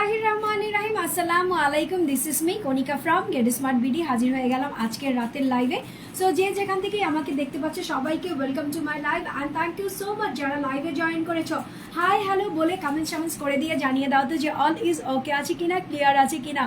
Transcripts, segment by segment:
বিসমিল্লাহির রহমানির রহিম আসসালামু আলাইকুম this is me Konika from Get Smart BD হাজির হয়ে গেলাম আজকের রাতের লাইভে সো যে যেখান থেকে আমাকে দেখতে পাচ্ছে, সবাইকে welcome to my live and thank you so much যারা লাইভে জয়েন করেছ। হাই হ্যালো বলে কমেন্টস টামেন্টস করে দিয়ে জানিয়ে দাও তো যে অল ইজ ওকে আছে কিনা ক্লিয়ার আছে কিনা।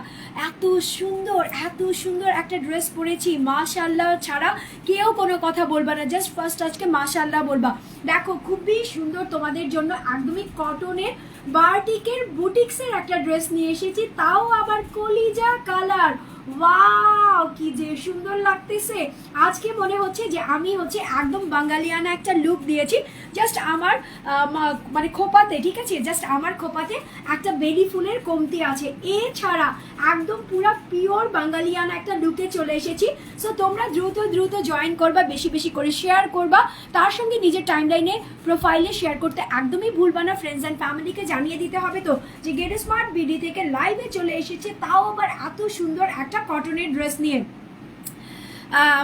এত সুন্দর এত সুন্দর একটা ড্রেস পরেছি মাশাল্লাহ ছাড়া কেউ কোনো কথা বলবা না। জাস্ট ফার্স্ট আজকে মাশাল্লাহ বলবা। দেখো, খুবই সুন্দর তোমাদের জন্য, একদমই কটনের বার্টিকের বুটিক্সের একটা ড্রেস নিয়ে এসেছি তাও আবার কলিজা কালার। ওয়াও কি যে সুন্দর লাগতেছে। আজকে মনে হচ্ছে যে আমি হচ্ছে একদম বাঙালিয়ানা একটা লুক দিয়েছি। জাস্ট আমার মানে খোপাতে, ঠিক আছে? জাস্ট আমার খোপাতে একটা বেলি ফুলের কমতি আছে। এছাড়া একদম পুরো পিওর বাঙালিয়ানা একটা লুকে চলে এসেছি। সো তোমরা দ্রুত দ্রুত জয়েন করবা, বেশি বেশি করে শেয়ার করবা। তার সঙ্গে নিজের টাইমলাইনে প্রোফাইলে শেয়ার করতে একদমই ভুলবা না। ফ্রেন্ডস অ্যান্ড ফ্যামিলিকে জানিয়ে দিতে হবে তো, যে গেট স্মার্ট বিডি থেকে লাইভে চলে এসেছে। তাও আবার এত সুন্দর একটা কটনের ড্রেস নিয়ে।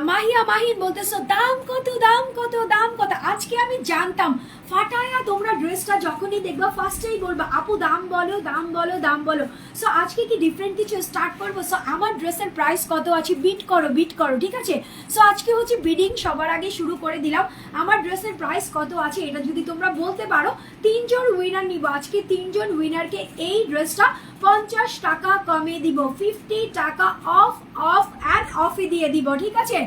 মাহিয়া মাহিন বলতেছো, দাম কত দাম কত দাম কত? আজকে আমি জানতাম ফাটায়া তোমরা ড্রেসটা যখনই দেখবা ফার্স্টেই বলবা, আপু, দাম বলো দাম বলো দাম বলো। সো আজকে কি ডিফারেন্ট কিছু স্টার্ট করব? সো আমার ড্রেসের প্রাইস কত আছে? বিট করো বিট করো, ঠিক আছে? সো আজকে হচ্ছে বিডিং সবার আগে শুরু করে দিলাম। আমার ড্রেসের প্রাইস কত আছে এটা যদি তোমরা বলতে পারো, তিনজন উইনার নিব। আজকে তিনজন উইনারকে এই ড্রেসটা পঞ্চাশ টাকা কমে দিব। ফিফটি টাকা অফ অফ অ্যান্ড অফে দিয়ে দিব, ঠিক আছে?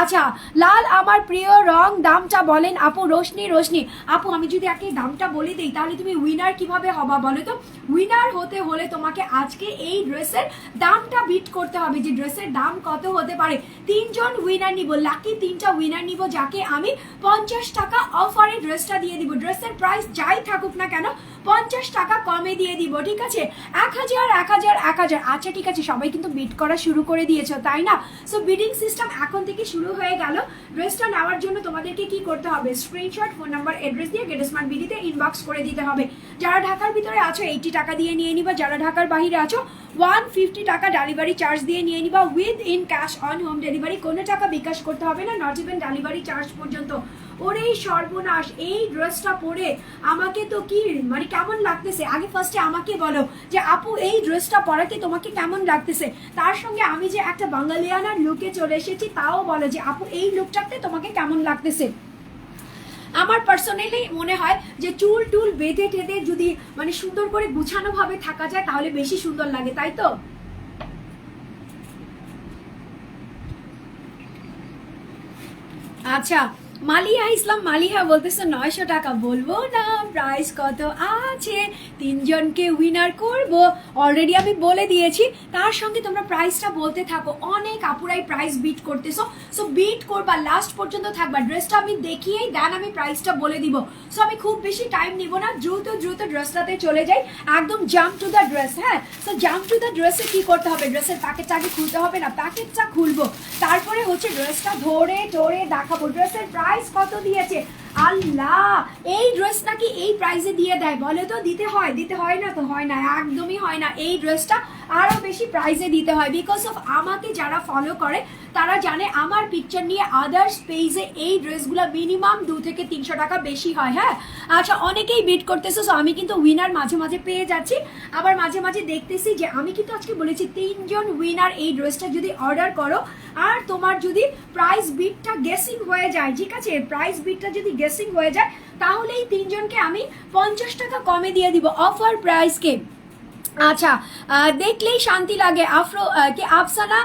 আচ্ছা লাল আমার প্রিয় রং, দামটা বলেন আপু, রোশনি রোশনি। আপু, আমি যদি আগে দামটা বলে দিই, তাহলে তুমি উইনার কীভাবে হবা বলো তো? উইনার হতে হলে তোমাকে আজকে এই ড্রেসের দামটা বিট করতে হবে, যে ড্রেসের দাম কত হতে পারে। তিনজন উইনার নিব লাকি তিনটা উইনার নিব, যাকে আমি পঞ্চাশ টাকা অফারে ড্রেসটা দিয়ে দিব। ড্রেসের প্রাইস যাই থাকুক না কেন পঞ্চাশ টাকা কমে দিয়ে দিব, ঠিক আছে? এক হাজার এক হাজার এক হাজার। আচ্ছা ঠিক আছে, সবাই কিন্তু বিট করা শুরু করে দিয়েছ, তাই না? সো বিডিং সিস্টেম এখন থেকে শুরু হয়ে গেল। ড্রেসটা নেওয়ার জন্য তোমাদেরকে কি করতে হবে? স্ক্রিনশট ফোন নাম্বার অ্যাড্রেস দিয়ে গেট স্মার্ট বিডিতে ইনবক্স করে দিতে হবে। যারা ঢাকার ভিতরে আছো এইটি টাকা দিয়ে নিয়ে নিবা। যারা ঢাকার বাহিরে আছো ওয়ান ফিফটি টাকা ডেলিভারি চার্জ দিয়ে নিয়ে নিবা। With in cash on home delivery কোনো টাকা বিকাশ করতে হবে না নট ইভেন ডেলিভারি চার্জ পর্যন্ত। ওরে সর্বনাশ, এই ড্রেসটা পরে আমাকে তো কি মানে কেমন লাগতেছে? আগে ফার্স্টে আমাকে বলো যে, আপু, এই ড্রেসটা পরাতে তোমাকে কেমন লাগতেছে? তার সঙ্গে আমি যে একটা বাঙালিয়ানার লুকে চলে এসেছি, তাও বলো যে, আপু, এই লুকটাতে তোমাকে কেমন লাগতেছে? আমার পার্সোনালি মনে হয় যে, চুল টুল বেঁধে টেঁধে যদি মানে সুন্দর করে গুছানো ভাবে থাকা যায়, তাহলে বেশি সুন্দর লাগে, তাই তো? আচ্ছা মালিয়া ইসলাম, মালিহা বলতেছে নয়শো টাকা। বলব না প্রাইস কত আছে? তিনজনকে উইনার করব। অলরেডি আমি বলে দিয়েছি, তার সঙ্গে তোমরা প্রাইসটা বলতে থাকো। অনেক আপুরাই প্রাইস বিট করতেছো। সো বিট করবা লাস্ট পর্যন্ত থাকবা। ড্রেসটা আমি দেখিয়েই দেন আমি প্রাইসটা বলে দিব। সো আমি খুব বেশি টাইম নিব না। দ্রুত দ্রুত ড্রেসটাতে চলে যাই। একদম জাম্প টু দ্য ড্রেস হ্যাঁ? সো জাম্প টু দ্য ড্রেসে কি করতে হবে? ড্রেসের প্যাকেটটা আগে খুলতে হবে না? প্যাকেটটা খুলবো। তারপরে হচ্ছে ড্রেসটা ধরে ধরে দেখাবো। ড্রেসের প্রাইস কত দিয়েছে? আল্লাহ, এই ড্রেস নাকি এই প্রাইসে দিয়ে দেয়? বলে তো দিতে হয় দিতে হয় না তো হয় না, একদমই হয় না। এই ড্রেসটা আরও বেশি প্রাইসে দিতে হয় বিকজ অফ আমাকে যারা ফলো করে, তারা জানে আমার পিকচার নিয়ে আদার্স পেজে এই ড্রেসগুলো মিনিমাম দু থেকে তিনশো টাকা বেশি হয় হ্যাঁ? আচ্ছা অনেকেই বিট করতেছে সো আমি কিন্তু উইনার মাঝে মাঝে পেয়ে যাচ্ছি। আবার মাঝে মাঝে দেখতেছি যে আমি কিন্তু আজকে বলেছি, তিনজন উইনার এই ড্রেসটা যদি অর্ডার করো, আর তোমার যদি প্রাইস বিটটা গেসিং হয়ে যায়, ঠিক আছে? প্রাইস বিটটা যদি গেসিং হয়ে যায় তাহলে এই তিনজনকে আমি পঞ্চাশ টাকা কমে দিয়ে দিব অফার প্রাইসকে আচ্ছা দেখলেই শান্তি লাগে। আফরো কি আফসানা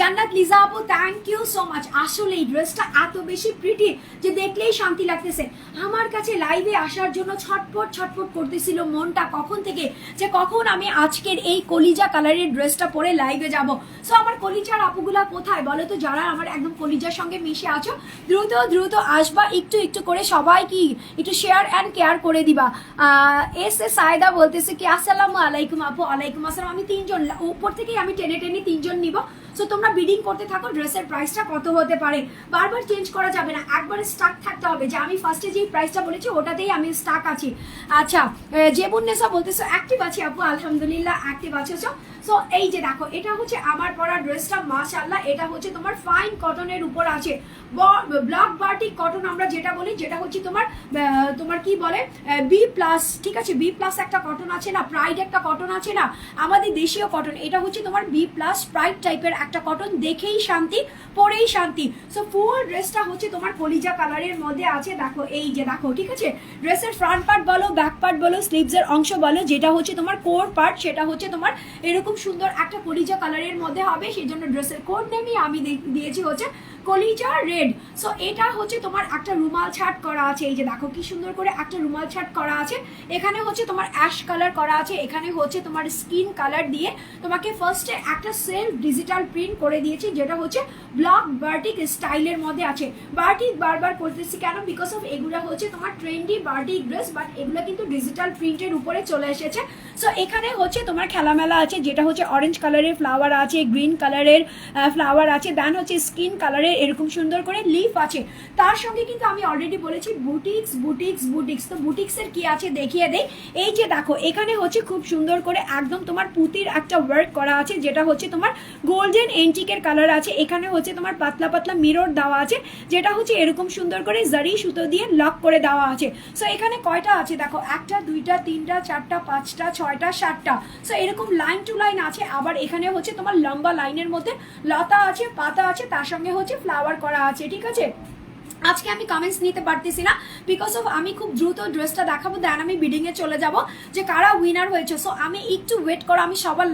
জান্নাত, লিজা আপু থ্যাংক ইউ সো মাচ আসলে এই ড্রেসটা এত বেশি প্রিটি যে দেখলেই শান্তি লাগতেছে। আমার কাছে লাইভে আসার জন্য ছটপট ছটপট করতেছিল মনটা কখন থেকে যে কখন আমি আজকের এই কলিজা কালারের ড্রেসটা পরে লাইভে যাব। সো আমার কলিজার আপুগুলা কোথায় বলো তো? যারা আমার একদম কলিজার সঙ্গে মিশে আছো, দ্রুত দ্রুত আসবা। একটু একটু করে সবাই কি একটু শেয়ার অ্যান্ড কেয়ার করে দিবা। এস এ সায়দা বলতেছে কি, আসসালামু আলাইকুম আপু আলাইকুম আসসালাম আমি তিনজন উপর থেকেই আমি টেনে টেনে তিনজন নিব। সো তোমরা বিডিং করতে থাকো ড্রেসের প্রাইসটা কত হতে পারে? বারবার চেঞ্জ করা যাবে না। একবারে স্টাক থাকতে হবে যে আমি ফার্স্টে যেই প্রাইসটা বলেছি, ওটাতেই আমি স্টাক আছি। আচ্ছা যে বন্যেসা বলতেছো অ্যাক্টিভ আছি আপু, আলহামদুলিল্লাহ অ্যাক্টিভ আছো। সো এই যে দেখো, এটা হচ্ছে আমার পরা ড্রেসটা মাশাআল্লাহ, এটা হচ্ছে তোমার ফাইন কটনের উপর আছে। ব্লক বার্টিক কটন আমরা যেটা বলি, যেটা হচ্ছে তোমার তোমার কি বলে বি প্লাস ঠিক আছে? বি প্লাস একটা কটন আছে না? প্রাইড একটা কটন আছে না? আমাদের দেশীয় কটন এটা হচ্ছে তোমার বি প্লাস প্রাইড টাইপের একটা কটন দেখেই শান্তি, পরেই শান্তি। সো ফুল ড্রেসটা হচ্ছে তোমার কলিজা কালারের মধ্যে আছে। দেখো, এই যে দেখো, ঠিক আছে? ড্রেসের ফ্রন্ট পার্ট বলো ব্যাক পার্ট বলো স্লিভসের অংশ বলো, যেটা হচ্ছে তোমার কোর পার্ট সেটা হচ্ছে তোমার এরকম সুন্দর একটা কলিজা কালারের মধ্যে হবে। সেই জন্য ড্রেসের কোড নেমই আমি দিয়েছি হচ্ছে কলিজা রেড। সো এটা হচ্ছে তোমার একটা রুমাল ছাট করা আছে। এই যে দেখো কি সুন্দর করে একটা রুমাল ছাট করা আছে। এখানে হচ্ছে তোমার অ্যাশ কালার করা আছে। এখানে হচ্ছে তোমার স্কিন কালার দিয়ে তোমাকে ফার্স্টে একটা সেলফ ডিজিটাল প্রিন্ট করে দিয়েছি, যেটা হচ্ছে ব্লক বার্টিক স্টাইলের মধ্যে আছে। বার্টিক বারবার করতেছি কেন? বিকজ অফ এগুলো হচ্ছে তোমার ট্রেন্ডি বার্টিক ড্রেস বাট এগুলো কিন্তু ডিজিটাল প্রিন্টের উপরে চলে এসেছে। সো এখানে হচ্ছে তোমার খেলামেলা আছে, যেটা হচ্ছে অরেঞ্জ কালারের ফ্লাওয়ার আছে গ্রিন কালারের ফ্লাওয়ার আছে। দেন হচ্ছে স্কিন কালারের এরকম সুন্দর করে লিফ আছে। তার সঙ্গে কিন্তু আমি অলরেডি বলেছি বুটিক্স বুটিক্স বুটিক্স তো বুটিক্সের কি আছে দেখিয়ে দেই। এই যে দেখো, এখানে হচ্ছে খুব সুন্দর করে একদম তোমার পুতির একটা ওয়ার্ক করা আছে, যেটা হচ্ছে তোমার গোল্ডেন এন্টিকের কালার আছে। এখানে হচ্ছে তোমার পাতলা পাতলা মিরর দেওয়া আছে, যেটা হচ্ছে এরকম সুন্দর করে জারি সুতো দিয়ে লক করে দেওয়া আছে। সো এখানে কয়টা আছে দেখো? একটা, দুইটা, তিনটা, চারটা, পাঁচটা, ছয়টা, সাতটা। সো এরকম লাইন টু লাইন আছে। আবার এখানে হচ্ছে তোমার লম্বা লাইনের মধ্যে লতা আছে, পাতা আছে। তার সঙ্গে হচ্ছে ফ্লাওয়ার করা আছে ঠিক আছে? আজকে আমি কমেন্টস নিতে পারতেছি না বিকজ অফ আমি খুব দ্রুত ড্রেসটা দেখাবো দেন আমি বিডিং এ চলে যাব যে কারা উইনার হয়েছে। সো আমি একটু ওয়েট করো, আমি সবার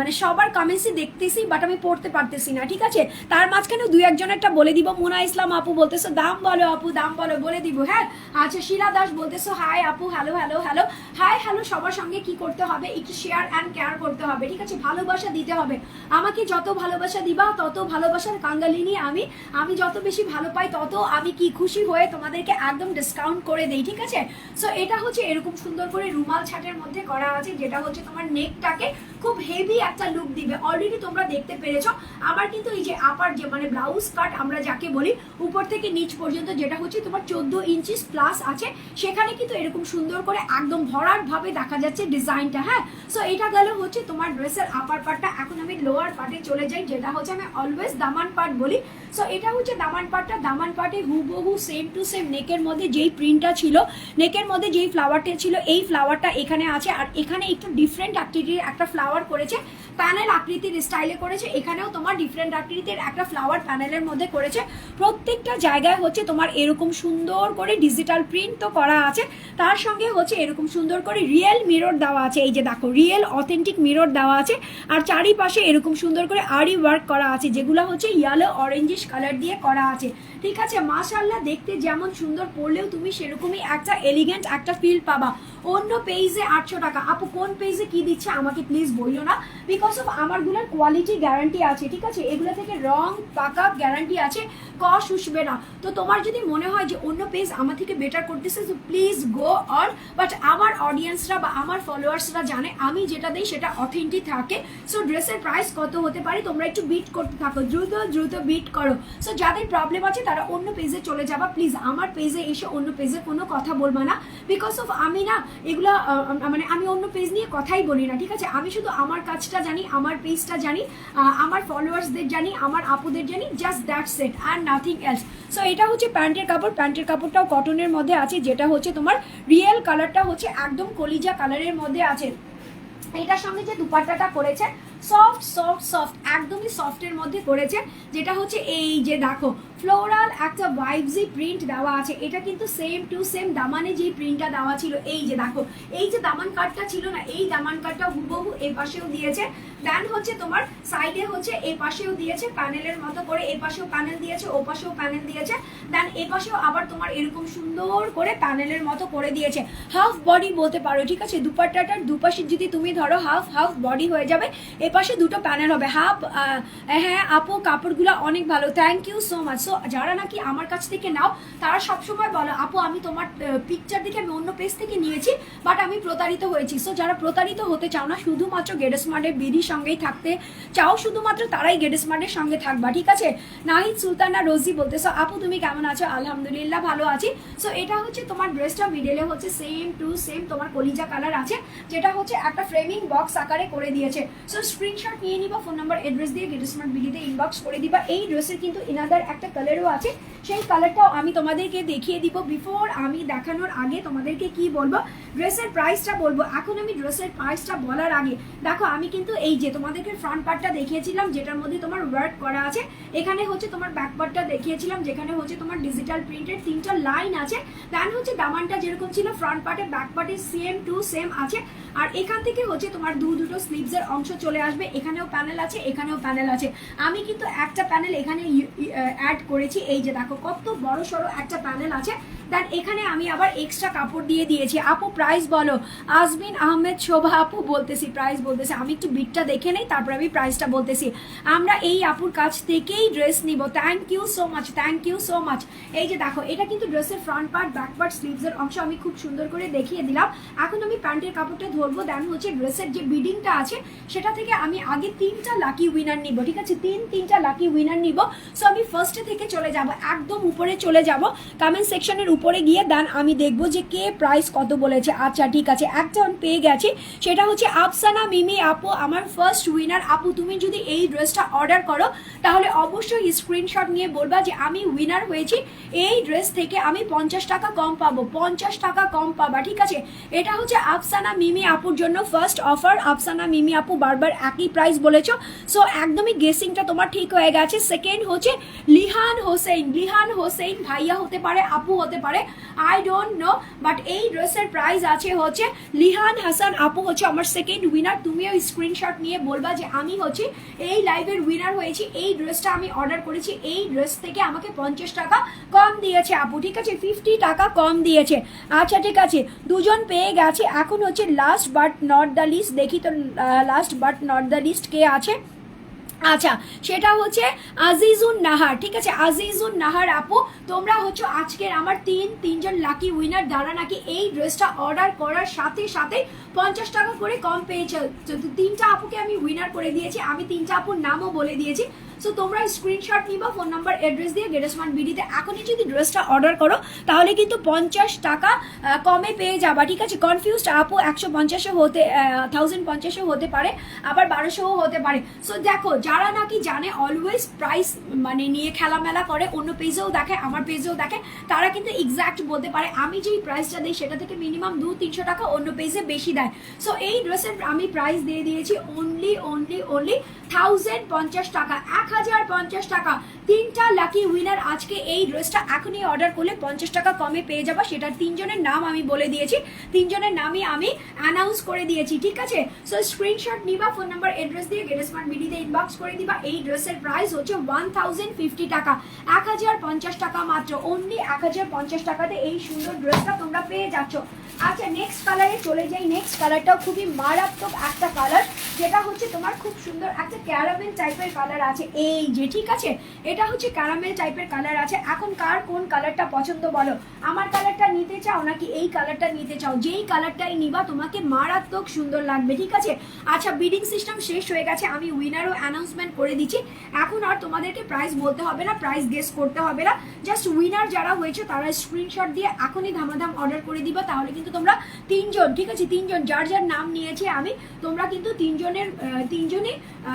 মানে সবার কমেন্টসই দেখতেছি বাট আমি পড়তে পারতেছি না, ঠিক আছে? তার মাঝখানে দুই একজনেরটা বলে দিব, মোনা ইসলাম আপু বলতেছো, দাম বলো আপু, দাম বলো বলে দিব হ্যাঁ? আচ্ছা শিলা দাস বলতেছো হাই আপু hello hello hello hi hello সবার সঙ্গে কি করতে হবে? একটু শেয়ার অ্যান্ড কেয়ার করতে হবে, ঠিক আছে? ভালোবাসা দিতে হবে। আমাকে যত ভালোবাসা দিবা, তত ভালোবাসার কাঙ্গালিনী আমি। আমি যত বেশি ভালো পাই, তত আমি কি খুশি হয়ে তোমাদেরকে একদম ডিসকাউন্ট করে দেই, ঠিক আছে? সো এটা হচ্ছে এরকম সুন্দর করে রুমাল ছাটের মধ্যে করা আছে, যেটা হচ্ছে তোমার নেকটাকে খুব হেভি একটা লুক দিবে। অলরেডি তোমরা দেখতে পেরেছ। আবার কিন্তু এই যে আপার যে মানে ব্লাউজ কাট আমরা যাকে বলি, উপর থেকে নিচ পর্যন্ত যেটা হচ্ছে তোমার চোদ্দ ইঞ্চিস প্লাস আছে, সেখানে কিন্তু এরকম সুন্দর করে একদম ভরাট ভাবে দেখা যাচ্ছে ডিজাইনটা হ্যাঁ? সো এটা গেল হচ্ছে তোমার ড্রেসের আপার পার্টটা এখন আমি লোয়ার পার্টে চলে যাই, যেটা হচ্ছে আমি অলওয়েজ দামান পার্ট বলি। সো এটা হচ্ছে দামান পাটটা। দামান পাটে হুবহু সেম টু সেম নেকের মধ্যে যেই প্রিন্টটা ছিল নেকের মধ্যে যেই ফ্লাওয়ারটা ছিল, এই ফ্লাওয়ারটা এখানে আছে। আর এখানে একটু ডিফারেন্ট অ্যাক্টিভিটি একটা ফ্লাওয়ার করেছে। প্যানেল আকৃতির স্টাইলে করেছে। এখানেও তোমার ডিফারেন্ট আকৃতির একটা ফ্লাওয়ার প্যানেলের মধ্যে করেছে। প্রত্যেকটা জায়গায় হচ্ছে তোমার এরকম সুন্দর করে ডিজিটাল প্রিন্ট তো করা আছে। তার সঙ্গে হচ্ছে এরকম সুন্দর করে রিয়েল মিরর দেওয়া আছে। এই যে দেখো রিয়েল অথেন্টিক মিরর দেওয়া আছে। আর চারিপাশে এরকম সুন্দর করে আরি ওয়ার্ক করা আছে, যেগুলো হচ্ছে ইয়েলো অরেঞ্জিশ কালার দিয়ে করা আছে। ঠিক আছে মাশাল্লাহ দেখতে যেমন সুন্দর পড়লেও তুমি সেরকমই একটা এলিগেন্ট একটা ফিল পাবা। অন্য পেজে আটশো টাকা। আপু, কোন পেজে কি দিচ্ছে আমাকে প্লিজ বলল না। বিকজ অফ আমারগুলোর কোয়ালিটি গ্যারান্টি আছে, ঠিক আছে? এগুলো থেকে রং, পাকা গ্যারান্টি আছে কস উঠবে না। তো তোমার যদি মনে হয় যে অন্য পেজ আমার থেকে বেটার করতেছে তো প্লিজ গো অন বাট আমার অডিয়েন্সরা বা আমার ফলোয়ার্সরা জানে, আমি যেটা দিই সেটা অথেন্টিক থাকে। সো ড্রেসের প্রাইস কত হতে পারে, তোমরা একটু বিট করতে থাকো, দ্রুত দ্রুত বিট করো। সো যাদের প্রবলেম আছে, তারা অন্য পেজে চলে যাবা। প্লিজ আমার পেজে এসে অন্য পেজে কোনো কথা বলবা না। বিকজ অফ আমি না, এগুলা মানে আমি অন্য পেজ নিয়ে কথাই বলি না, ঠিক আছে? আমি শুধু আমার কাজটা জানি আমার পেজটা জানি আমার ফলোয়ার্সদের জানি, আমার আপুদের জানি জাস্ট দ্যাট সেট আর নাথিং এলস সো এটা হচ্ছে প্যান্টের কাপড়, প্যান্টের কাপড়টাও কটনের মধ্যে আছে, যেটা হচ্ছে তোমার রিয়েল কালারটা হচ্ছে একদম কলিজা কালারের মধ্যে আছে। এটার সঙ্গে যে দুপাট্টাটা করেছে সফট সফট সফট একদমই সফটের মধ্যে করেছে, যেটা হচ্ছে এই যে দেখো ফ্লোরাল একটা ভাইবজি প্রিন্ট দেওয়া আছে, এটা কিন্তু সেম টু সেম দামানে যে প্রিন্টটা দেওয়া ছিল, এই যে দেখো, এই যে দামান কার্ডটা ছিল না, এই দামান কার্ডটা হুবহু এ পাশেও দিয়েছে দেন হচ্ছে তোমার সাইডে হচ্ছে এ পাশেও দিয়েছে প্যানেলের মতো করে এ পাশেও প্যানেল দিয়েছে, ও পাশেও প্যানেল দিয়েছে দেন এ পাশেও আবার তোমার এরকম সুন্দর করে প্যানেলের মতো করে দিয়েছে। হাফ বডি বলতে পারো, ঠিক আছে? দুপাট্টাটার দুপাশে যদি তুমি ধরো হাফ হাফ বডি হয়ে যাবে, এ ওপাশে দুটো প্যানেল হবে। হাফ হ্যাঁ আপু, কাপড়গুলো অনেক ভালো। Thank you so much so যারা নাকি আমার কাছ থেকে নাও, তারা সবসময় বলো, আপু, আমি তোমার পিকচার দেখে আমি অন্য পেজ থেকে নিয়েছি বাট আমি প্রতারিত হয়েছি। সো যারা প্রতারিত হতে চাও না, শুধুমাত্র গেট স্মার্টের বিডির সঙ্গেই থাকতে চাও, শুধুমাত্র তারাই গেট স্মার্টের সঙ্গে থাকবা, ঠিক আছে? নাহিদ, সুলতানা, রোজি বলতেছো আপু, তুমি কেমন আছো? আলহামদুলিল্লাহ ভালো আছি। সো এটা হচ্ছে তোমার ড্রেসটা মিডেলে হচ্ছে সেম টু সেম তোমার কলিজা কালার আছে, যেটা হচ্ছে একটা ফ্রেমিং বক্স আকারে করে দিয়েছে। সো স্ক্রিনশট নিয়ে নিবা ফোন নাম্বার অ্যাড্রেস দিয়ে গেট স্মার্ট বিডিতে ইনবক্স করে দিবা। এই ড্রেসের কিন্তু ইনাদার একটা কালারও আছে। সেই কালারটাও আমি তোমাদেরকে দেখিয়ে দিব। বিফোর আমি দেখানোর আগে তোমাদেরকে কি বলব? ড্রেসের প্রাইসটা বলব। এখন আমি ড্রেসের প্রাইসটা বলার আগে, দেখো আমি কিন্তু এই যে তোমাদেরকে ফ্রন্ট পার্টটা দেখিয়েছিলাম, যেটার মধ্যে তোমার ওয়ার্ক করা আছে। এখানে হচ্ছে তোমার ব্যাক পার্টটা দেখিয়েছিলাম, যেখানে হচ্ছে তোমার ডিজিটাল প্রিন্টের তিনটা লাইন আছে। দেন হচ্ছে দামানটা যেরকম ছিল ফ্রন্ট পার্টে ব্যাক পার্টে সেম টু সেম আছে। আর এখান থেকে হচ্ছে তোমার দু দুটো স্লিভসের অংশ চলে আসবে, এখানেও প্যানেল আছে, এখানেও প্যানেল আছে। আমি কিন্তু একটা প্যানেল এখানে অ্যাড করেছি, এই যে দেখো, কত বড় সড়ো একটা প্যানেল আছে। দেন এখানে আমি আবার এক্সট্রা কাপড় দিয়ে দিয়েছি। আপু প্রাইস বলো। আজমিন আহমেদ শোভা আপু বলতেছি প্রাইস বলতেছি। আমি একটু বিটটা দেখে নেই, তারপর আমি প্রাইসটা বলতেছি। আমরা এই আপুর কাছ থেকেই ড্রেস নিব। Thank you so much thank you so much এই যে দেখো, এটা কিন্তু ড্রেসের ফ্রন্ট পার্ট ব্যাক পার্ট স্লিভসের অংশ আমি খুব সুন্দর করে দেখিয়ে দিলাম। এখন আমি প্যান্টের কাপড়টা ধরবো দেন হচ্ছে ড্রেসের যে বিডিংটা আছে, সেটা থেকে আমি আগে তিনটা লাকি উইনার নিব, ঠিক আছে? তিন, তিনটা লাকি উইনার নিব। সো আমি ফার্স্টে থেকে চলে যাব, একদম উপরে চলে যাব। কমেন্ট সেকশনের উপরে গিয়ে দেন আমি দেখব যে কে প্রাইস কত বলেছে। আচ্ছা ঠিক আছে আমি পেয়ে গেছি। সেটা হচ্ছে আফসানা, মিমি, আপু, আমার ফার্স্ট উইনার আপু, তুমি যদি এই ড্রেসটা অর্ডার করো, তাহলে অবশ্যই স্ক্রিনশট নিয়ে বলবা যে আমি উইনার হয়েছি। এই ড্রেস থেকে আমি পঞ্চাশ টাকা কম পাবো, পঞ্চাশ টাকা কম পাবা, ঠিক আছে? এটা হচ্ছে আফসানা, মিমি, আপুর জন্য ফার্স্ট অফার আফসানা, মিমি, আপু, বারবার একই প্রাইস বলেছ। সো একদমই গেসিংটা তোমার ঠিক হয়ে গেছে। সেকেন্ড হচ্ছে লিহান হোসেন। লিহান হোসেন ভাইয়া হতে পারে, আপু হতে পারে আই ডোন্ট নো বাট এই ড্রেসের প্রাইস আছে হচ্ছে লিহান হাসান। আপু হচ্ছে আমার সেকেন্ড উইনার তুমিও স্ক্রিনশট নিয়ে বলবা যে আমি হচ্ছে এই লাইভের উইনার হয়েছি। এই ড্রেসটা আমি অর্ডার করেছি। এই ড্রেস থেকে আমাকে পঞ্চাশ টাকা কম দিয়েছে আপু। ঠিক আছে? ফিফটি টাকা কম দিয়েছে। আচ্ছা ঠিক আছে। দুজন পেয়ে গেছে। এখন হচ্ছে last but not the least দেখি তো last but not the least কে আছে? আচ্ছা সেটা হচ্ছে আজিজুন নাহার, ঠিক আছে? আজিজুন নাহার আপু, তোমরা হচ্ছে আজকের আমার তিন, তিনজন লাকি উইনার দ্বারা নাকি এই ড্রেসটা অর্ডার করার সাথে সাথে পঞ্চাশ টাকা করে কম পেয়েছে। তিনটা আপুকে আমি উইনার করে দিয়েছি। আমি তিনটা আপুর নামও বলে দিয়েছি। সো তোমরা স্ক্রিনশট নিবা ফোন নাম্বার অ্যাড্রেস দিয়ে গেটসমান বিডিতে এখনই যদি ড্রেসটা অর্ডার করো, তাহলে কিন্তু পঞ্চাশ টাকা কমে পেয়ে যাবা, ঠিক আছে? কনফিউজড আপু একশো পঞ্চাশও হতে থাউজেন্ড পঞ্চাশও হতে পারে, আবার বারোশোও হতে পারে। সো দেখো, যারা নাকি জানে অলওয়েজ প্রাইস মানে নিয়ে খেলামেলা করে, অন্য পেজেও দেখে, আমার পেজেও দেখে, তারা কিন্তু এক্স্যাক্ট বলতে পারে, আমি যেই প্রাইসটা দিই, সেটা থেকে মিনিমাম দু তিনশো টাকা অন্য পেজে বেশি দেয়। সো এই ড্রেসের আমি প্রাইস দিয়ে দিয়েছি অনলি অনলি অনলি থাউজেন্ড পঞ্চাশ টাকা, এক হাজার পঞ্চাশ টাকা। তিনটা লাকি উইনার আজকে এই ড্রেসটা এখনই অর্ডার করলে পঞ্চাশ টাকা কমে পেয়ে যাবা। সেটার তিনজনের নাম আমি বলে দিয়েছি। তিনজনের নামই আমি অ্যানাউন্স করে দিয়েছি, ঠিক আছে? সো স্ক্রিনশট নিবা ফোন নাম্বার অ্যাড্রেস দিয়ে গেট স্মার্ট বিডিতে ইনবক্স করে দিবা। এই ড্রেসের প্রাইস হচ্ছে ওয়ান থাউজেন্ড ফিফটি টাকা। এক হাজার পঞ্চাশ টাকা মাত্র। অনলি এক হাজার পঞ্চাশ টাকাতে এই সুন্দর ড্রেসটা তোমরা পেয়ে যাচ্ছ। আচ্ছা নেক্সট কালারে চলে যাই। নেক্সট কালারটাও খুবই মারাত্মক একটা কালার যেটা হচ্ছে তোমার খুব সুন্দর একটা ক্যারামেল টাইপের কালার আছে। এই যে, ঠিক আছে? এটা হচ্ছে ক্যারামেল টাইপের কালার আছে। এখন কার কোন কালারটা পছন্দ বলো? আমার কালারটা নিতে চাও নাকি এই কালারটা নিতে চাও? যেই কালারটাই নিবা, তোমাকে মারাত্মক সুন্দর লাগবে, ঠিক আছে? আচ্ছা বিডিং সিস্টেম শেষ হয়ে গেছে। আমি উইনারও অ্যানাউন্সমেন্ট করে দিচ্ছি। এখন আর তোমাদেরকে প্রাইস বলতে হবে না প্রাইস গেস করতে হবে না। জাস্ট উইনার যারা হয়েছে, তারা স্ক্রিনশট দিয়ে এখনই ধামাধাম অর্ডার করে দিবা, তাহলে কিন্তু তোমরা তিনজন, ঠিক আছে? তিনজন, যার যার নাম নিয়েছি আমি, তোমরা কিন্তু তিনজনের তিনজনই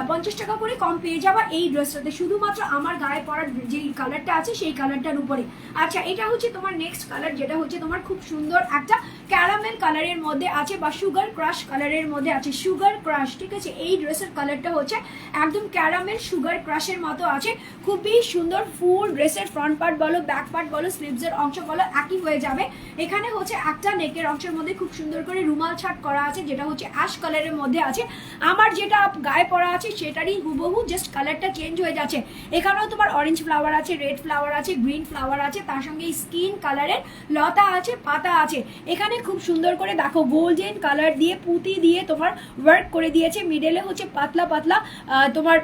পঞ্চাশ টাকা করে কম পেয়ে যাবা এই ড্রেসটাতে। শুধুমাত্র আমার গায়ে পরার যেই কালারটা আছে, সেই কালারটার উপরে। আচ্ছা এটা হচ্ছে তোমার নেক্সট কালার যেটা হচ্ছে তোমার খুব সুন্দর একটা ক্যারামেল কালারের মধ্যে আছে বা সুগার ক্রাশ কালারের মধ্যে আছে। সুগার ক্রাশ ঠিক আছে? এই ড্রেসের কালারটা হচ্ছে একদম একদম ক্যারামেল সুগার ক্রাশের মতো আছে। খুবই সুন্দর ফুল ড্রেসের ফ্রন্ট পার্ট বলো ব্যাক পার্ট বলো স্লিভসের অংশ বলো, একই হয়ে যাবে। এখানে হচ্ছে একটা নেকের অংশের মধ্যে খুব সুন্দর করে রুমাল ছাট করা আছে, যেটা হচ্ছে অ্যাশ কালারের মধ্যে আছে। আমার যেটা গায়ে পরা আছে সেটারই হুবহু জাস্ট কালারটা চেঞ্জ হয়ে যাচ্ছে। এখানেও তোমার অরেঞ্জ ফ্লাওয়ার আছে রেড ফ্লাওয়ার আছে গ্রিন ফ্লাওয়ার আছে, তার সঙ্গে স্কিন কালারের লতা আছে, পাতা আছে। এখানে খুব সুন্দর করে দেখো গোল্ডেন কালার দিয়ে পুঁতি দিয়ে তোমার ওয়ার্ক করে দিয়েছে। মিডলে হচ্ছে পাতলা পাতলা তোমার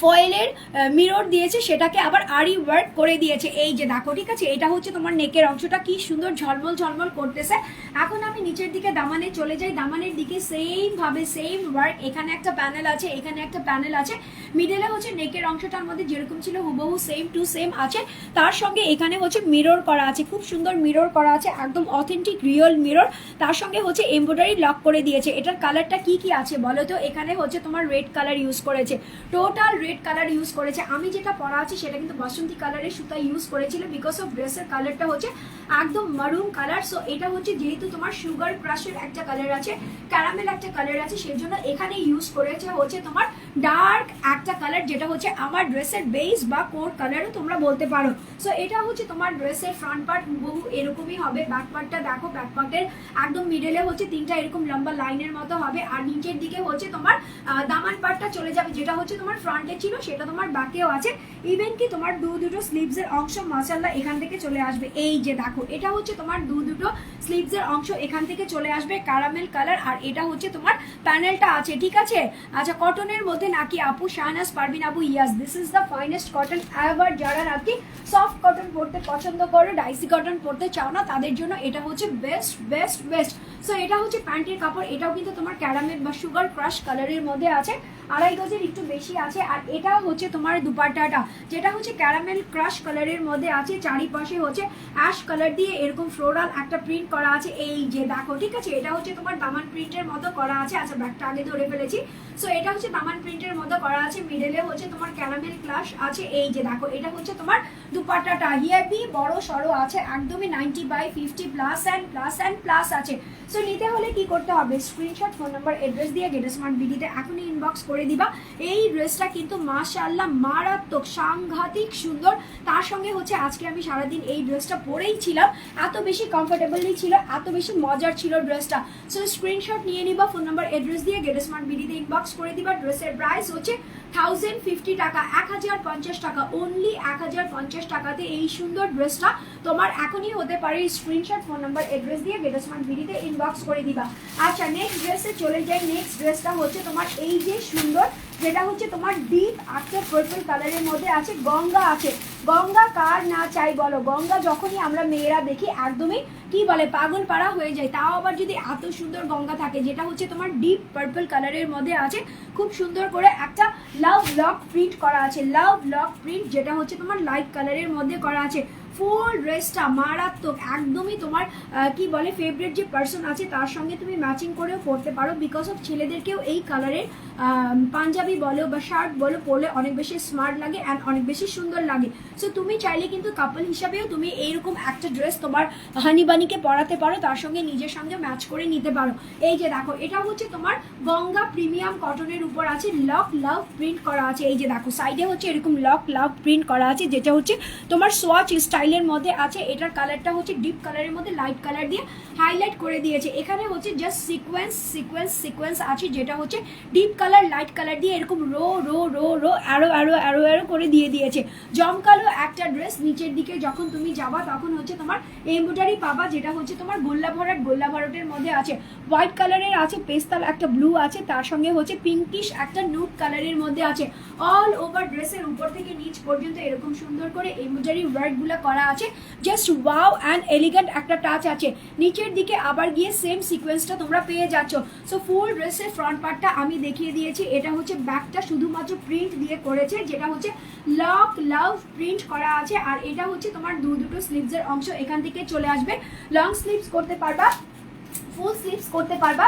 ফয়েলের মিরর দিয়েছে, সেটাকে আবার আরি ওয়ার্ক করে দিয়েছে। এই যে দেখো, ঠিক আছে? এটা হচ্ছে তোমার নেকের অংশটা, কি সুন্দর ঝলমল ঝলমল করতেছে। এখন আমি নিচের দিকে দামানে চলে যাই। দামানের দিকে সেম ভাবে সেম ওয়ার্ক এখানে একটা প্যানেল আছে, এখানে একটা প্যানেল আছে। মিডলে হচ্ছে নেকের অংশটার মধ্যে যেরকম ছিল, হুবহু সেম টু সেম আছে। তার সঙ্গে এখানে হচ্ছে মিরর করা আছে। খুব সুন্দর মিরর করা আছে, একদম অথেন্টিক রিয়েল মিরর তার সঙ্গে হচ্ছে এমব্রয়ডারি লক করে দিয়েছে। এটার কালারটা কি কি আছে বলো তো? এখানে হচ্ছে তোমার রেড কালার ইউজ করেছে। টোটাল রেড কালার ইউজ করেছে। আমি যেটা পরা আছে সেটা কিন্তু বাসন্তী কালারের সুতা ইউজ করেছিল বিকজ অফ ড্রেসের কালারটা হচ্ছে একদম মারুন কালার সো এটা হচ্ছে যেহেতু তোমার সুগার ক্রাশের একটা কালার আছে ক্যারামেল একটা কালার আছে সেই জন্য এখানে ইউজ করেছে হচ্ছে তোমার ডার্ক একটা কালার যেটা হচ্ছে আমার ড্রেসের বেস বা কোর কালারও তোমরা বলতে পারো। সো এটা হচ্ছে তোমার ড্রেসের ফ্রন্ট পার্ট বহু এরকমই হবে ব্যাক পার্টটা দেখো ব্যাক পার্টের একদম মিডলে হচ্ছে তিনটা এরকম লম্বা লাইনের মতো হবে, আর নিচের দিকে হচ্ছে তোমার দামান পার্টটা চলে যাবে, যেটা হচ্ছে তোমার ফ্রন্টে ছিল, সেটা তোমার বাকিও আছে। ইভেন কি তোমার দু দুটো স্লিভস এর অংশ মাসাল্লাহ এখান থেকে চলে আসবে। এই যে দেখো, এটা হচ্ছে তোমার দু দুটো স্লিভস এর অংশ, এখান থেকে চলে আসবে ক্যারামেল কালার আর এটা হচ্ছে তোমার প্যানেলটা আছে, ঠিক আছে? আচ্ছা কটনের মধ্যে নাকি আপু শাহনাজ পারবিন আপু yes this is the finest cotton ever যারা নাকি সফট কটন পরতে পছন্দ করো ডাইসি কটন পরতে চাও না, তাদের জন্য এটা হচ্ছে বেস্ট বেস্ট বেস্ট সো এটা হচ্ছে প্যান্টের কাপড়, এটাও কিন্তু তোমার ক্যারামেল বা সুগার ক্রাশ কালারের মধ্যে আছে। আড়াই গজের একটু বেশি আছে আর এটা হচ্ছে তোমার দুপাট্টাটা, যেটা হচ্ছে ক্যারামেল ক্রাশ কালারের মধ্যে আছে, চারিপাশে হচ্ছে অ্যাশ কালার দিয়ে এরকম ফ্লোরাল একটা প্রিন্ট করা আছে। এই যে দেখো, ঠিক আছে? এটা হচ্ছে তোমার দামান প্রিন্টের মতো করা আছে। আচ্ছা ব্যাগটা আগে ধরে ফেলেছি। সো এটা হচ্ছে দামান প্রিন্টের মতো করা আছে। মিডলে হচ্ছে তোমার ক্যারামেল ক্লাস আছে। এই যে দেখো, এটা হচ্ছে তোমার দুপাট্টাটা। হিয়াবি বড় সড়ো আছে, একদমই ninety by fifty plus and plus and plus আছে। সো নিতে হলে কি করতে হবে? স্ক্রিনশট ফোন নাম্বার অ্যাড্রেস দিয়ে গেটে স্মার্ট বিডিতে এখনই ইনবক্স করে দিবা। এই ড্রেসটা কিন্তু মাশাল্লাহ মারাত্মক, সাংঘাতিক সুন্দর। তার সঙ্গে হচ্ছে আজকে আমি সারাদিন এই ড্রেসটা পরেই ছিলাম। এত বেশি কমফোর্টেবলই ছিল, এত বেশি মজার ছিল ড্রেসটা সো স্ক্রিনশট নিয়ে নিবা ফোন নাম্বার অ্যাড্রেস দিয়ে গেটে স্মার্ট বিডিতে ইনবক্স করে দিবা। ড্রেসের প্রাইস হচ্ছে থাউজেন্ড ফিফটি টাকা, এক হাজার পঞ্চাশ টাকা অনলি এক হাজার পঞ্চাশ টাকাতে এই সুন্দর ড্রেসটা তোমার এখনই হতে পারে। স্ক্রিনশট ফোন নাম্বার অ্যাড্রেস দিয়ে গেটে স্মার্ট বিডিতে ইনবক্স করে দিবা। আচ্ছা নেক্সট ড্রেসে চলে যাই। নেক্সট ড্রেসটা হচ্ছে তোমার এই যে সুন্দর যেটা হচ্ছে তোমার ডিপ একটা পার্পল কালারের মধ্যে আছে, গঙ্গা আছে। গঙ্গা কার না চাই বলো? গঙ্গা যখনই আমরা মেয়েরা দেখি, একদমই কি বলে, পাগল পাড়া হয়ে যায়। তাও আবার যদি এত সুন্দর গঙ্গা থাকে, যেটা হচ্ছে তোমার ডিপ পার্পল কালারের মধ্যে আছে, খুব সুন্দর করে একটা লাভ লক প্রিন্ট করা আছে। লাভ লক প্রিন্ট যেটা হচ্ছে তোমার লাইট কালারের মধ্যে করা আছে। ফুল ড্রেসটা মারাত্মক, একদমই তোমার কি বলে ফেভারিট যে পার্সন আছে, তার সঙ্গে তুমি ম্যাচিং করেও পরতে পারো বিকজ অফ ছেলেদেরকেও এই কালারের পাঞ্জাবি বলো বা শার্ট বলো পরলে অনেক বেশি স্মার্ট লাগে অ্যান্ড অনেক বেশি সুন্দর লাগে। সো তুমি চাইলে কিন্তু কাপল হিসাবেও তুমি এইরকম একটা ড্রেস তোমার হানি বানিকে পরাতে পারো, তার সঙ্গে নিজের সঙ্গে ম্যাচ করে নিতে পারো। এই যে দেখো, এটা হচ্ছে তোমার গঙ্গা প্রিমিয়াম কটনের উপর আছে লক লাভ প্রিন্ট করা আছে। এই যে দেখো সাইডে হচ্ছে এরকম লক লাভ প্রিন্ট করা আছে, যেটা হচ্ছে তোমার সোয়াচ স্টাইলের মধ্যে আছে, এটার কালারটা হচ্ছে ডিপ কালারের মধ্যে, লাইট কালার দিয়ে হাইলাইট করে দিয়েছে। এখানে হচ্ছে জাস্ট সিকোয়েন্স সিকোয়েন্স সিকোয়েন্স আছে, যেটা হচ্ছে ডিপ কালার, লাইট কালার দিয়ে এরকম row row row row arrow arrow arrow arrow করে দিয়ে দিয়েছে। জমকালো একটা ড্রেস নিচের দিকে যখন তুমি যাবা, তখন হচ্ছে তোমার এমব্রয়ডারি পাবা, যেটা হচ্ছে তোমার গোল্লা ভরাট, গোল্লা ভরাটের মধ্যে আছে। হোয়াইট কালারের আছে, পেস্তাল একটা ব্লু আছে, তার সঙ্গে হচ্ছে পিঙ্কিশ একটা নুট কালারের মধ্যে আছে। অল ওভার ড্রেসের উপর থেকে নিচ পর্যন্ত এরকম সুন্দর করে এমব্রয়ডারি ওয়ার্কগুলো করা আছে। জাস্ট ওয়াও অ্যান্ড এলিগেন্ট একটা টাচ আছে। নিচের দিকে আবার গিয়ে সেম সিকোয়েন্সটা তোমরা পেয়ে যাচ্ছ। সো ফুল ড্রেসের ফ্রন্ট পার্টটা আমি দেখিয়ে দিয়েছি। এটা হচ্ছে ব্যাকটা শুধুমাত্র প্রিন্ট দিয়ে করেছে, যেটা হচ্ছে লক লাভ প্রিন্ট করা আছে। আর এটা হচ্ছে তোমার দু দুটো স্লিভসের অংশ। এখান থেকে চলে আসবে। লং স্লিভস করতে পারবা ফুল স্লিভস করতে পারবা।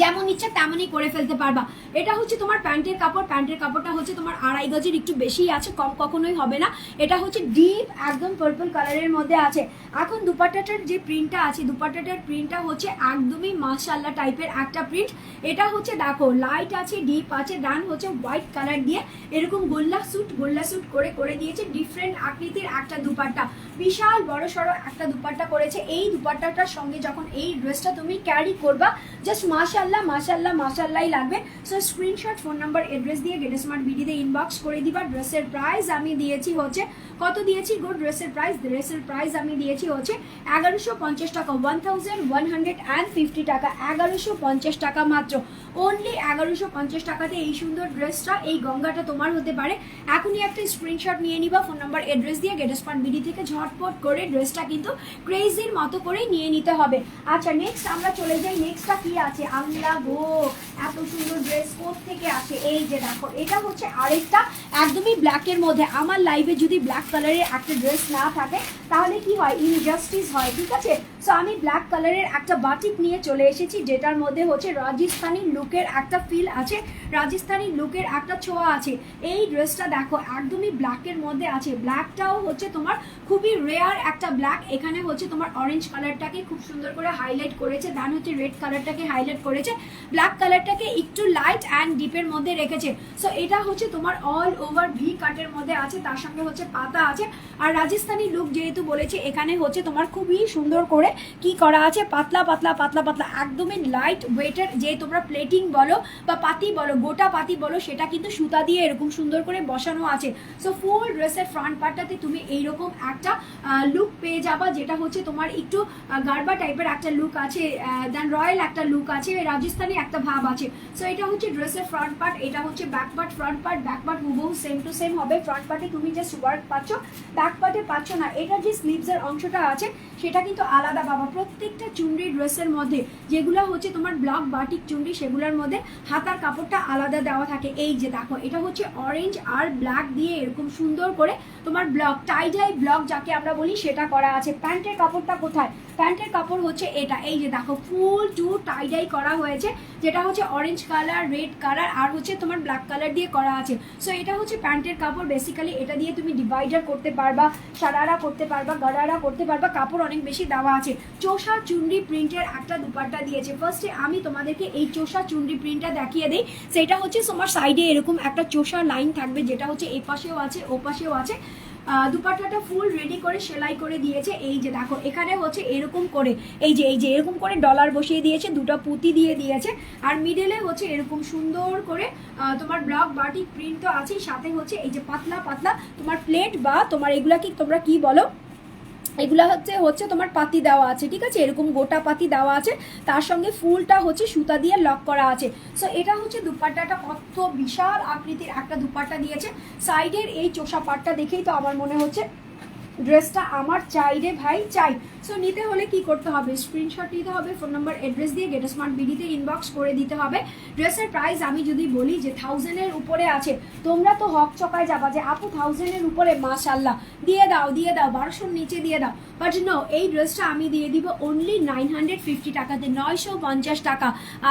যেমন ইচ্ছা তেমনই করে ফেলতে পারবা। এটা হচ্ছে তোমার প্যান্টের কাপড়, প্যান্টের কাপড়টা হচ্ছে তোমার আড়াই গজের একটু বেশিই আছে, কম কখনোই হবে না। এটা হচ্ছে ডিপ একদম পার্পল কালারের মধ্যে আছে। এখন দুপাট্টাটার যে প্রিন্টটা আছে, দুপাট্টাটার প্রিন্টটা হচ্ছে একদমই মাশাল্লাহ টাইপের একটা প্রিন্ট এটা হচ্ছে দেখো লাইট আছে ডিপ আছে, ডান হচ্ছে হোয়াইট কালার দিয়ে। এরকম গোল্লা স্যুট গোল্লা স্যুট করে করে দিয়েছে ডিফারেন্ট আকৃতির একটা দুপাট্টা। বিশাল বড় সড়ো একটা দুপাট্টা করেছে। এই দুপাট্টাটার সঙ্গে যখন এই ড্রেসটা তুমি ক্যারি করবা জাস্ট মাশাল্লাহ মাশাল্লাহ মাশাল্লাহই লাগবে। So screenshot phone number address দিয়ে গেটে স্মার্ট বিডিতে ইনবক্স করে দিবা। ড্রেসের প্রাইস আমি দিয়েছি হচ্ছে কত দিয়েছি? গো ড্রেসের প্রাইস ড্রেসের প্রাইস আমি দিয়েছি হচ্ছে এগারোশো পঞ্চাশ টাকা one thousand one hundred and fifty টাকা, এগারোশো পঞ্চাশ টাকা মাত্র। অনলি এগারোশো পঞ্চাশ টাকাতে এই সুন্দর ড্রেসটা, এই গঙ্গাটা তোমার হতে পারে। এখনই একটা স্ক্রিনশট নিয়ে নিবা ফোন নাম্বার অ্যাড্রেস দিয়ে গেটে স্মার্ট বিডি থেকে ঝটপট করে ড্রেসটা কিন্তু ক্রেজির মতো করে নিয়ে নিতে হবে। আচ্ছা নেক্সট আমরা চলে যাই। নেক্সটটা কি আছে? আল্লাহ গো, এত সুন্দর ড্রেস কোথ থেকে আছে এই যে দেখো, এটা হচ্ছে আরেকটা একদমই ব্ল্যাকের মধ্যে। আমার লাইভে যদি ব্ল্যাক কালারের একটা ড্রেস না থাকে তাহলে কি হয়? ইনজাস্টিস হয় ঠিক আছে? সো আমি ব্ল্যাক কালারের একটা বাটিক নিয়ে চলে এসেছি, যেটার মধ্যে হচ্ছে রাজস্থানি লুকের একটা ফিল আছে, রাজস্থানি লুকের একটা ছোঁয়া আছে। এই ড্রেসটা দেখো, একদমই ব্ল্যাকের মধ্যে আছে। ব্ল্যাকটাও হচ্ছে তোমার খুবই রেয়ার একটা ব্ল্যাক এখানে হচ্ছে তোমার অরেঞ্জ কালারটাকে খুব সুন্দর করে হাইলাইট করেছে দেন হচ্ছে রেড কালারটাকে হাইলাইট করেছে। ব্ল্যাক কালারটাকে একটু লাইট অ্যান্ড ডিপের মধ্যে রেখেছে। সো এটা হচ্ছে তোমার অল ওভার ভি কাটের মধ্যে আছে, তার সঙ্গে হচ্ছে পাতা আছে। আর রাজস্থানি লুক যেহেতু বলেছে, এখানে হচ্ছে তোমার খুবই সুন্দর করে কি করা আছে? পাতলা পাতলা পাতলা পাতলা, একদমই লাইট ওয়েটের যে তোমরা প্লেটিং বলো বা পাতি বলো, গোটা পাতি বলো, সেটা কিন্তু সুতা দিয়ে এরকম সুন্দর করে বসানো আছে। সো ফুল ড্রেসের ফ্রন্ট পার্টটাতে তুমি এইরকম একটা লুক পেয়ে যাবা, যেটা হচ্ছে তোমার একটু গারবা টাইপের একটা লুক আছে দেন রয়্যাল একটা লুক আছে, রাজস্থানি একটা ভাব আছে। সো এটা হচ্ছে ড্রেসের ফ্রন্ট পার্ট এটা হচ্ছে back part front part back part হুবহু সেম টু সেম হবে। ফ্রন্ট পার্টে তুমি জাস্ট ওয়ার্ক পাচ্ছ ব্যাক পার্টে পাচ্ছ না। এটার যে স্লিভসের অংশটা আছে, সেটা কিন্তু আলাদা বাবা প্রত্যেকটা চুনরি ড্রেসের মধ্যে যেগুলো হচ্ছে তোমার ব্লক বাটিক চুনরি, সেগুলোর মধ্যে হাতার কাপড়টা আলাদা দেওয়া থাকে। এই যে দেখো, এটা হচ্ছে অরেঞ্জ আর ব্ল্যাক দিয়ে এরকম সুন্দর করে তোমার ব্লক টাই ডাই ব্লক যাকে আমরা বলি, সেটা করা আছে। প্যান্টের কাপড়টা কোথায়? প্যান্টের কাপড় হচ্ছে এটা। এই যে দেখো, ফুল টু টাই ডাই করা হয়েছে, যেটা হচ্ছে অরেঞ্জ কালার রেড কালার আর হচ্ছে তোমার ব্ল্যাক কালার দিয়ে করা আছে। সো এটা হচ্ছে প্যান্টের কাপড়। বেসিক্যালি এটা দিয়ে তুমি ডিভাইডার করতে পারবা, সারারা করতে পারবা, গারারা করতে পারবা, কাপড় অনেক বেশি দেওয়া আছে। চোষা চুনরি প্রিন্টের একটা দুপাট্টা দিয়েছে। ফার্স্টে আমি তোমাদেরকে এই চোষা চুনরি প্রিন্টটা দেখিয়ে দিই। সেটা হচ্ছে তোমার সাইডে এরকম একটা চোষা লাইন থাকবে, যেটা হচ্ছে এ পাশেও আছে ও পাশেও আছে। দুপাট্টাটা ফুল রেডি করে সেলাই করে দিয়েছে। এই যে দেখো, এখানে হচ্ছে এরকম করে, এই যে এই যে, এরকম করে ডলার বসিয়ে দিয়েছে, দুটো পুঁতি দিয়ে দিয়েছে। আর মিডেলে হচ্ছে এরকম সুন্দর করে তোমার ব্লক বাটিক প্রিন্ট তো আছেই, সাথে হচ্ছে এই যে পাতলা পাতলা তোমার প্লেট বা তোমার এগুলা কি, তোমরা কি বলো? এগুলা হচ্ছে হচ্ছে তোমার পাতি দেওয়া আছে, ঠিক আছে? এরকম গোটা পাতি দেওয়া আছে। তার সঙ্গে ফুলটা হচ্ছে সুতা দিয়ে লক করা আছে। সো এটা হচ্ছে দুপাট্টাটা কত বিশাল আকৃতির একটা দুপাট্টা দিয়েছে। সাইডের এই চোষা পাটটা দেখেই তো আমার মনে হচ্ছে ড্রেসটা আমার চাই রে ভাই, চাই। সো নিতে হলে কি করতে হবে? স্ক্রিনশট নিতে হবে ফোন নাম্বার অ্যাড্রেস দিয়ে গেট স্মার্ট বিডিতে ইনবক্স করে দিতে হবে। ড্রেসের প্রাইস আমি যদি বলি যে থাউজেন্ডের উপরে আছে, তোমরা তো হক চকায় যাবা যে, আপু থাউজেন্ডের উপরে মাশাল্লাহ দিয়ে দাও দিয়ে দাও, বারোশোর নিচে দিয়ে দাও। বাট নো এই ড্রেসটা আমি দিয়ে দিব অনলি নাইন হান্ড্রেড ফিফটি টাকাতে, নয়শো পঞ্চাশ টাকা।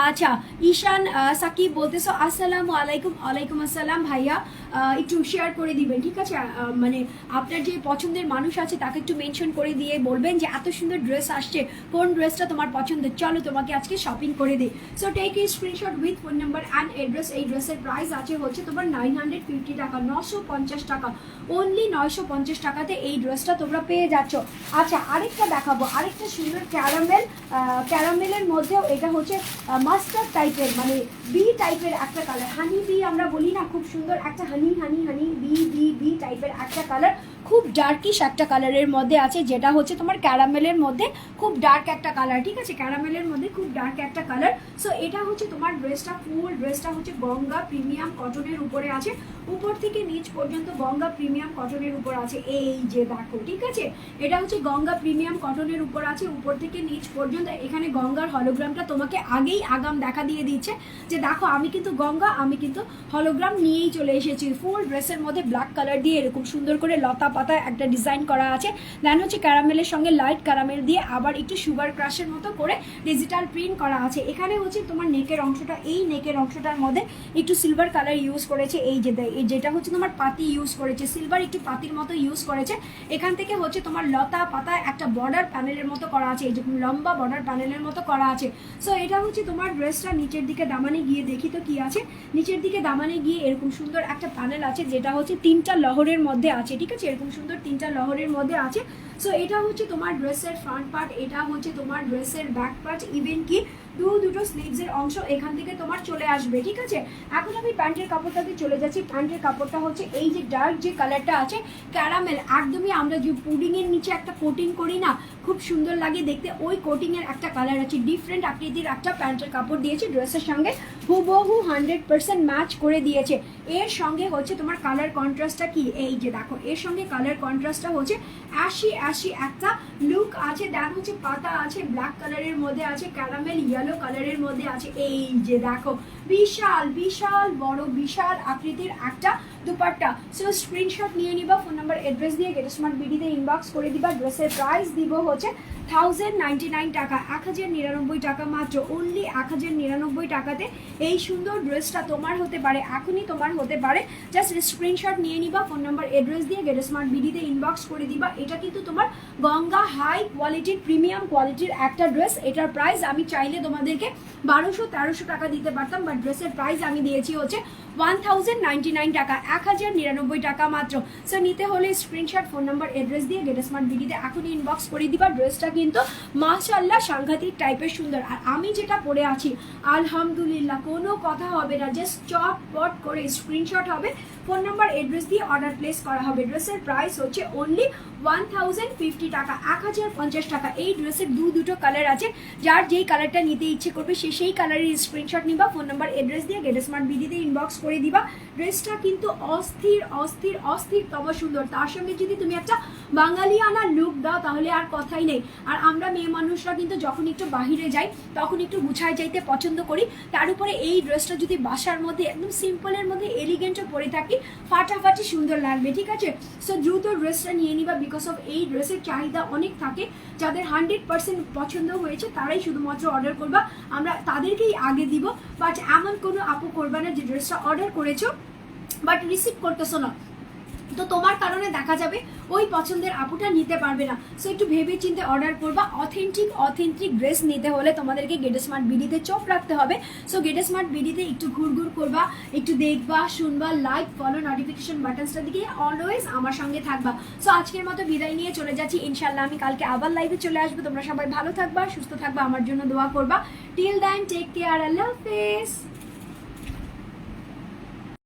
আচ্ছা ঈশান সাকিব বলতেছো, আসসালামু আলাইকুম। আলাইকুম আসসালাম ভাইয়া। একটু শেয়ার করে দিবেন, ঠিক আছে? মানে আপনার যে পছন্দের মানুষ আছে, তাকে একটু মেনশন করে দিয়ে বলবেন যে এত সুন্দর ড্রেস আসছে, কোন ড্রেসটা তোমার পছন্দের চলো তোমাকে আজকে শপিং করে দিই। সো টেক এই screenshot with phone number and address এই ড্রেসের প্রাইস আছে হচ্ছে তোমার নাইন হান্ড্রেড ফিফটি টাকা নশো পঞ্চাশ টাকা। অনলি নয়শো পঞ্চাশ টাকাতে এই ড্রেসটা তোমরা পেয়ে যাচ্ছ। আচ্ছা আরেকটা দেখাবো। আরেকটা সুন্দর ক্যারামেল ক্যারামেলের মধ্যেও এটা হচ্ছে মাস্টার্ড টাইপের মানে বি টাইপের একটা কালার হানি বি আমরা বলি না, খুব সুন্দর একটা honey honey honey bee bee bee টাইপের একটা কালার খুব ডার্কিশ একটা কালারের মধ্যে আছে, যেটা হচ্ছে তোমার ক্যারামেলের মধ্যে খুব ডার্ক একটা কালার ঠিক আছে? ক্যারামেলের মধ্যে খুব ডার্ক একটা কালার সো এটা হচ্ছে তোমার ড্রেসটা ফুল ড্রেসটা হচ্ছে গঙ্গা প্রিমিয়াম কটনের উপরে আছে। উপর থেকে নিচ পর্যন্ত গঙ্গা প্রিমিয়াম কটনের উপর আছে। এই যে দেখো, ঠিক আছে? এটা হচ্ছে গঙ্গা প্রিমিয়াম কটনের উপর আছে। উপর থেকে নিচ পর্যন্ত এখানে গঙ্গার হলোগ্রামটা তোমাকে আগেই আগাম দেখা দিয়ে দিচ্ছে যে, দেখো, আমি কিন্তু গঙ্গা, আমি কিন্তু হলোগ্রাম নিয়েই চলে এসেছি। ফুল ড্রেসের মধ্যে ব্ল্যাক কালার দিয়ে এরকম সুন্দর করে লতা পাতা একটা ডিজাইন করা আছে। দেন হচ্ছে ক্যারামেলের সঙ্গে লাইট ক্যারামেল দিয়ে আবার একটু সুগার ক্রাশের মতো করে ডিজিটাল প্রিন্ট করা আছে। এখানে হচ্ছে তোমার নেকের অংশটা, এই নেকের অংশটার মধ্যে একটু সিলভার কালার ইউজ করেছে। এই যে যেটা হচ্ছে তোমার পাতি ইউজ করেছে। সিলভার একটু পাতির মতো ইউজ করেছে। এখান থেকে হচ্ছে তোমার লতা পাতা একটা বর্ডার প্যানেলের মতো করা আছে। এই যে লম্বা বর্ডার প্যানেলের মতো করা আছে। সো এটা হচ্ছে তোমার ড্রেসটা নিচের দিকে দামানে গিয়ে দেখি তো কি আছে। নিচের দিকে দামানে গিয়ে এরকম সুন্দর একটা প্যানেল আছে, যেটা হচ্ছে তিনটা লহরের মধ্যে আছে। ঠিক আছে? এরকম সুন্দর তিনটা লহরের মধ্যে আছে। সো এটা হচ্ছে তোমার ড্রেসের ফ্রন্ট পার্ট এটা হচ্ছে তোমার ড্রেসের ব্যাক পার্ট ইভেন কি দু দুটো স্লিভসের অংশ এখান থেকে তোমার চলে আসবে, ঠিক আছে? এখন আমি প্যান্টের কাপড়টাতে চলে যাচ্ছি। প্যান্টের কাপড়টা হচ্ছে এই যে ডার্ক যে কালারটা আছে ক্যারামেল একদমই আমরা যে পুডিং এর নিচে একটা কোটিং করি না, খুব সুন্দর লাগে দেখতে। ওই কোটিং এর একটা কালার আছে ডিফারেন্ট আকৃতির একটা প্যান্টের কাপড় দিয়েছে ড্রেসের সঙ্গে, হুবহু হান্ড্রেড পার্সেন্ট ম্যাচ করে দিয়েছে। এর সঙ্গে হচ্ছে তোমার কালার কন্ট্রাস্টটা কি? এই যে দেখো, এর সঙ্গে কালার কন্ট্রাস্টটা হচ্ছে অ্যাশি অ্যাশি একটা লুক আছে, দেখ হচ্ছে পাতা আছে ব্ল্যাক কালারের মধ্যে আছে ক্যারামেল ইয়েলো কালারের মধ্যে আছে। এই যে দেখো, বিশাল বিশাল, বড়, বিশাল আকৃতির একটা দুপাট্টা। সো স্ক্রিনশট নিয়ে নিবা ফোন নাম্বার অ্যাড্রেস দিয়ে গেট স্মার্ট বিডিতে ইনবক্স করে দিবা। ড্রেসের প্রাইস দিব হচ্ছে থাউজেন্ড নাইনটি নাইন টাকা। এক হাজার নিরানব্বই টাকা মাত্র। অনলি এক হাজার নিরানব্বই টাকাতে এই সুন্দর ড্রেসটা তোমার হতে পারে, এখনই তোমার হতে পারে। জাস্ট স্ক্রিনশট নিয়ে নিবা ফোন নাম্বার অ্যাড্রেস দিয়ে গেট স্মার্ট বিডিতে ইনবক্স করে দিবা। এটা কিন্তু তোমার গঙ্গা হাই কোয়ালিটির প্রিমিয়াম কোয়ালিটির একটা ড্রেস এটার প্রাইস আমি চাইলে তোমাদেরকে বারোশো, তেরোশো টাকা দিতে পারতাম বাট ড্রেসের প্রাইস আমি দিয়েছি হচ্ছে ওয়ান থাউজেন্ড নাইনটি নাইন টাকা, এক হাজার নিরানব্বই টাকা মাত্র। সো নিতে হলে স্ক্রিনশট ফোন নাম্বার অ্যাড্রেস দিয়ে গেট স্মার্ট বিডিতে এখনই ইনবক্স করে দিবা। ড্রেসটা কিন্তু মাশাল্লাহ সাংঘাতিক টাইপের সুন্দর। আর আমি যেটা পরে আছি, আলহামদুলিল্লাহ, কোনো কথা হবে না জাস্ট চট পট করে স্ক্রিনশট হবে। ফোন নাম্বার অ্যাড্রেস দিয়ে অর্ডার প্লেস করা হবে। ড্রেসের প্রাইস হচ্ছে অনলি ওয়ান থাউজেন্ড ফিফটি টাকা, এক হাজার পঞ্চাশ টাকা। এই ড্রেসের দু দুটো কালার আছে। যার যেই কালারটা নিতে ইচ্ছে করবে, সে সেই কালারের স্ক্রিনশট নিবা ফোন নাম্বার অ্যাড্রেস দিয়ে গেট স্মার্ট বিডিতে ইনবক্স করে দিবা। ড্রেসটা কিন্তু অস্থির অস্থির অস্থির, তবে সুন্দর। তার সঙ্গে যদি তুমি একটা বাঙালিয়ানা লুক দাও, তাহলে আর কথাই নেই। আর আমরা মেয়ে মানুষরা কিন্তু যখন একটু বাহিরে যাই, তখন একটু গুছায় যাইতে পছন্দ করি। তার উপরে এই ড্রেসটা যদি বাসার মধ্যে, একদম সিম্পলের মধ্যে এলিগেন্টও পরে থাকি ফাটাফাটি সুন্দর লাগবে, ঠিক আছে? সো দ্রুত ড্রেসটা নিয়ে নিবা বিকজ অফ এই ড্রেসের চাহিদা অনেক থাকে। যাদের হান্ড্রেড পার্সেন্ট পছন্দ হয়েছে, তারাই শুধুমাত্র অর্ডার করবা। আমরা তাদেরকেই আগে দিব বাট এমন কোনো আপু করবা না যে ড্রেসটা অর্ডার করেছ বাট রিসিভ করতেছো না। তো তোমার কারণে দেখা যাবে ওই পছন্দের আপুটা নিতে পারবে না। সো একটু ভেবে চিন্তে অর্ডার করবা। অথেন্টিক অথেন্টিক ড্রেস নিতে হলে তোমাদেরকে গেট স্মার্ট বিডিতে চোখ রাখতে হবে। সো গেট স্মার্ট বিডিতে একটু ঘুরঘুর করবা, একটু দেখবা, শুনবা লাইক ফলো নোটিফিকেশন বাটনসটা দিকে অলওয়েজ আমার সঙ্গে থাকবা। সো আজকের মতো বিদায় নিয়ে চলে যাচ্ছি। ইনশাল্লাহ আমি কালকে আবার লাইভে চলে আসব। তোমরা সবাই ভালো থাকবা, সুস্থ থাকবা, আমার জন্য দোয়া করবা। টিল দেন টেক কেয়ার আল্লাহ হাফেজ